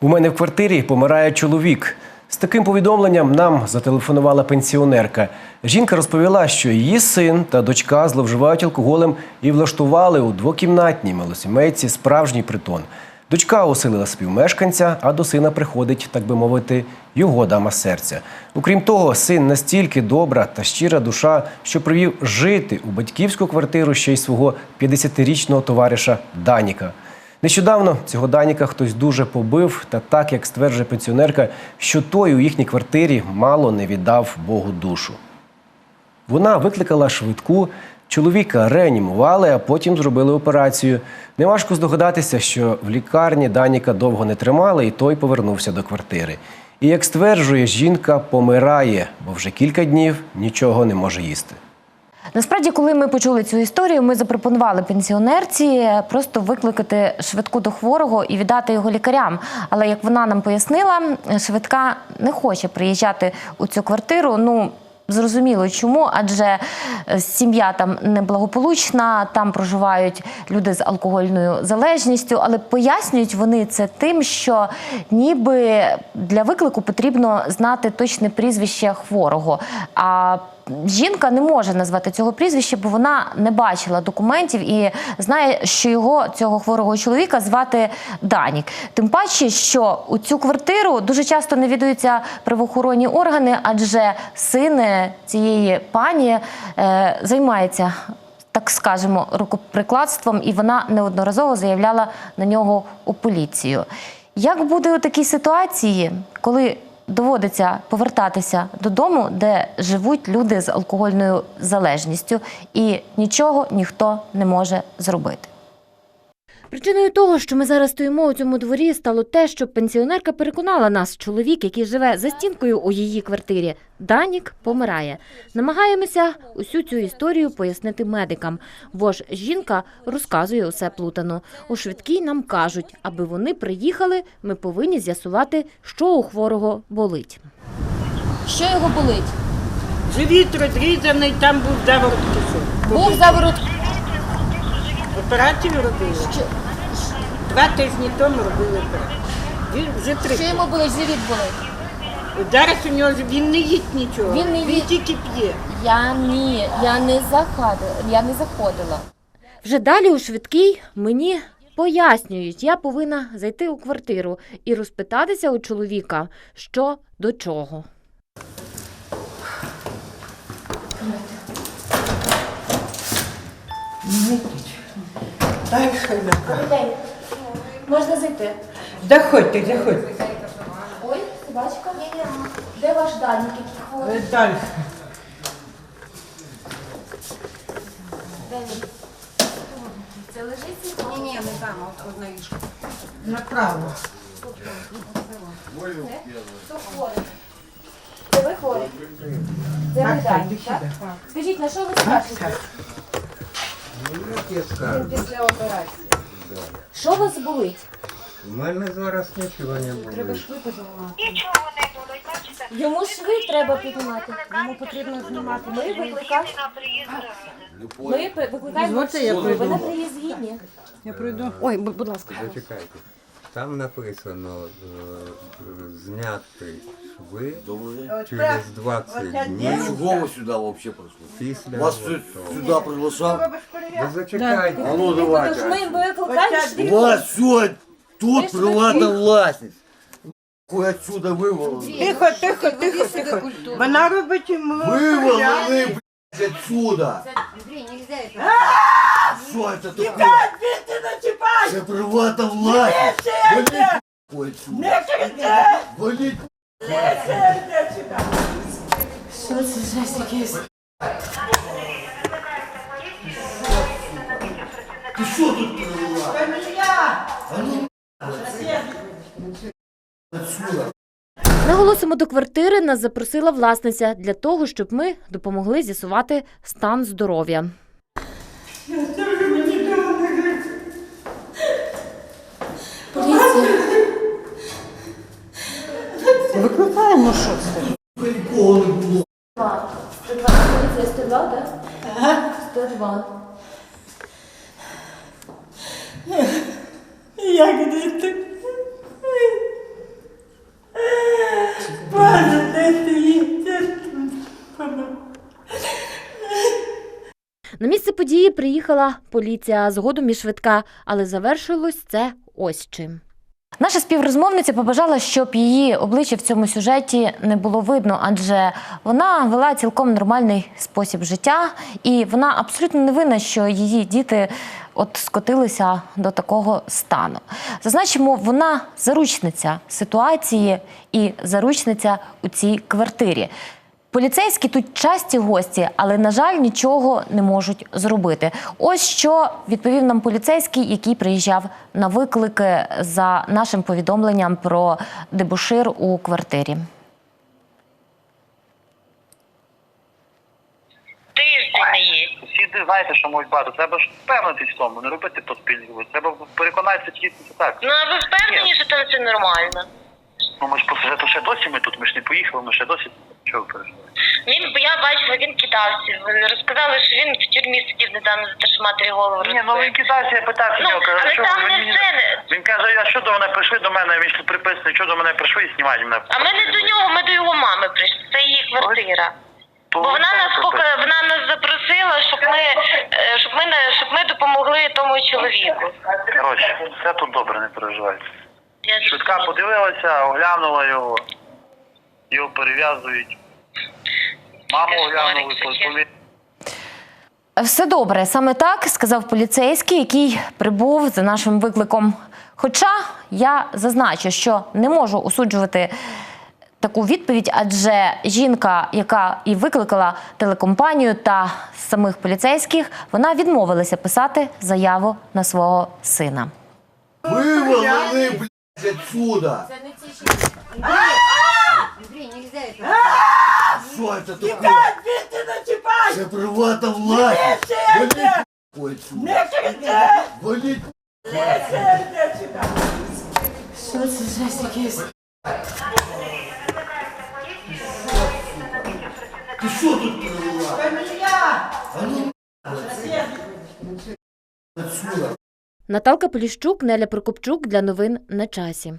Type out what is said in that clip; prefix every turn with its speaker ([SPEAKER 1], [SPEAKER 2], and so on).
[SPEAKER 1] У мене в квартирі помирає чоловік. З таким повідомленням нам зателефонувала пенсіонерка. Жінка розповіла, що її син та дочка зловживають алкоголем і влаштували у двокімнатній малосімейці справжній притон. Дочка оселила співмешканця, а до сина приходить, так би мовити, його дама серця. Окрім того, син настільки добра та щира душа, що привів жити у батьківську квартиру ще й свого 50-річного товариша Даніка. Нещодавно цього Даніка хтось дуже побив, та так як стверджує пенсіонерка, що той у їхній квартирі мало не віддав Богу душу. Вона викликала швидку, чоловіка реанімували, а потім зробили операцію. Неважко здогадатися, що в лікарні Даніка довго не тримали, і той повернувся до квартири. І як стверджує, жінка помирає, бо вже кілька днів нічого не може їсти.
[SPEAKER 2] Насправді, коли ми почули цю історію, ми запропонували пенсіонерці просто викликати швидку до хворого і віддати його лікарям. Але як вона нам пояснила, швидка не хоче приїжджати у цю квартиру. Ну зрозуміло, чому, адже е, сім'я там неблагополучна, там проживають люди з алкогольною залежністю, але пояснюють вони це тим, що ніби для виклику потрібно знати точне прізвище хворого. А Жінка не може назвати цього прізвища, бо вона не бачила документів і знає, що його цього хворого чоловіка звати Данік. Тим паче, що у цю квартиру дуже часто навідуються правоохоронні органи, адже син цієї пані е, займається. Так скажемо, рукоприкладством, і вона неодноразово заявляла на нього у поліцію. Як буде у такій ситуації, коли доводиться повертатися додому, де живуть люди з алкогольною залежністю, і нічого ніхто не може зробити. Причиною того, що ми зараз стоїмо у цьому дворі, стало те, що пенсіонерка переконала нас, чоловік, який живе за стінкою у її квартирі, Данік помирає. Намагаємося усю цю історію пояснити медикам, бо ж жінка розказує усе плутано. У швидкій нам кажуть, аби вони приїхали, ми повинні з'ясувати, що у хворого болить. Що його болить?
[SPEAKER 3] Живіт розрізаний, там був заворот кишок.
[SPEAKER 2] Був заворот.
[SPEAKER 3] Операцію робили. Два тижні тому робили операцію. Він вже три.
[SPEAKER 2] Що йому болить? Живіт болить.
[SPEAKER 3] Зараз у нього ж- він не їсть нічого.
[SPEAKER 2] Він не їсть.
[SPEAKER 3] тільки п'є.
[SPEAKER 2] Я ні, я не заходила. Я не заходила. Вже далі у швидкій мені пояснюють, я повинна зайти у квартиру і розпитатися у чоловіка, що до чого.
[SPEAKER 3] Дай хай на
[SPEAKER 2] Можна зайти.
[SPEAKER 3] Заходьте, заходьте.
[SPEAKER 2] Ой, собачка. Де ваш Данік, який хворий?
[SPEAKER 3] Е, Далі.
[SPEAKER 2] Це лежить?
[SPEAKER 4] Ні, ні, не там, от одна ліжко.
[SPEAKER 3] Направо.
[SPEAKER 2] Хто хворий? Це ви хворий? Це ви Данік, так? Скажіть, на що ви скажете?
[SPEAKER 4] Він після операції.
[SPEAKER 2] Що вас болить?
[SPEAKER 5] У мене зараз нічого не буде.
[SPEAKER 2] Йому шви треба піднімати. Йому потрібно знімати. Ми викликаємо. Ми при- викликаємо.
[SPEAKER 3] Дозвольте, я
[SPEAKER 2] швидку. Ви
[SPEAKER 3] пройду.
[SPEAKER 2] на приїзд згідні.
[SPEAKER 3] Я пройду.
[SPEAKER 4] Ой, бу- будь ласка.
[SPEAKER 5] Зачекайте. Там написано е, зняти шви через 20 днів
[SPEAKER 6] Чего вы сюда вообще пришли?
[SPEAKER 5] після.
[SPEAKER 6] Вас
[SPEAKER 5] того.
[SPEAKER 6] сю- сюда приглашал?
[SPEAKER 5] Да зачекайте.
[SPEAKER 6] А ну
[SPEAKER 2] Тож
[SPEAKER 6] давайте.
[SPEAKER 2] ми викликаємо швидку.
[SPEAKER 6] Вас все, тут приватна власність. Хуй отсюда вывалили.
[SPEAKER 3] Тихо, тихо, тихо, тихо. Вона робить йому.
[SPEAKER 6] Вывалили, блядь, отсюда.
[SPEAKER 4] Андрій, нельзя це.
[SPEAKER 6] Что это такое? Это приватна власність. Валить, хуй отсюда. Валить.
[SPEAKER 2] Якийсь?
[SPEAKER 6] Ты что тут привела? А ну, отсюда.
[SPEAKER 2] Наголосимо до квартири нас запросила власниця для того, щоб ми допомогли з'ясувати стан здоров'я. як діти. Боже, де ти?
[SPEAKER 3] На місце
[SPEAKER 2] події приїхала поліція, згодом і швидка, але завершилось це ось чим. Наша співрозмовниця побажала, щоб її обличчя в цьому сюжеті не було видно, адже вона вела цілком нормальний спосіб життя, і вона абсолютно не винна, що її діти от скотилися до такого стану. Зазначимо, вона заручниця ситуації і заручниця у цій квартирі. Поліцейські тут часті гості, але на жаль, нічого не можуть зробити. Ось що відповів нам поліцейський, який приїжджав на виклики за нашим повідомленням про дебушир у квартирі.
[SPEAKER 7] Тиждень не
[SPEAKER 8] знаєте, що можуть бати. Треба ж впевнитись в тому, не робити поспільливо. Треба переконатися тільки це так.
[SPEAKER 7] Ну а ви впевнені, що там все нормально?
[SPEAKER 8] Ну ми ж по сюжету ще досі ми тут, ми ж не поїхали, ми ще досі. Чого ви переживаєте?
[SPEAKER 7] Він я бачила, він кидався. Розказали, що він в тюрмі сидів недавно за те, що матері голову
[SPEAKER 8] Ні, ну він кидався, я питався
[SPEAKER 7] Ну,
[SPEAKER 8] нього,
[SPEAKER 7] але
[SPEAKER 8] що
[SPEAKER 7] там
[SPEAKER 8] ви
[SPEAKER 7] не
[SPEAKER 8] мені-
[SPEAKER 7] все не-
[SPEAKER 8] Він каже, а що до мене прийшли до мене, він ж тут приписаний, що до мене прийшли і знімають мене.
[SPEAKER 7] А ми не до нього, ми до його мами прийшли. Це її квартира. Бо вона нас поки вона нас запросила, щоб ми е, щоб ми не- щоб ми допомогли тому чоловіку.
[SPEAKER 8] Коротше, все тут добре, не переживайте.
[SPEAKER 7] Я
[SPEAKER 8] Швидка подивилася, оглянула його, його перев'язують. Маму
[SPEAKER 7] Ти ж
[SPEAKER 8] оглянули,
[SPEAKER 7] говорить, таке.
[SPEAKER 8] пові-
[SPEAKER 2] Все добре, саме так сказав поліцейський, який прибув за нашим викликом. Хоча я зазначу, що не можу осуджувати таку відповідь, адже жінка, яка і викликала телекомпанію та самих поліцейських, вона відмовилася писати заяву на свого сина.
[SPEAKER 6] Выволоны, блядь, отсюда!
[SPEAKER 4] Андрей, нельзя это.
[SPEAKER 6] Что это такое? Это привата власть! Валить отсюда! Валить! Ты что тут привела? А ну, Отсюда!
[SPEAKER 2] Наталка Поліщук, Неля Прокопчук для новин на часі.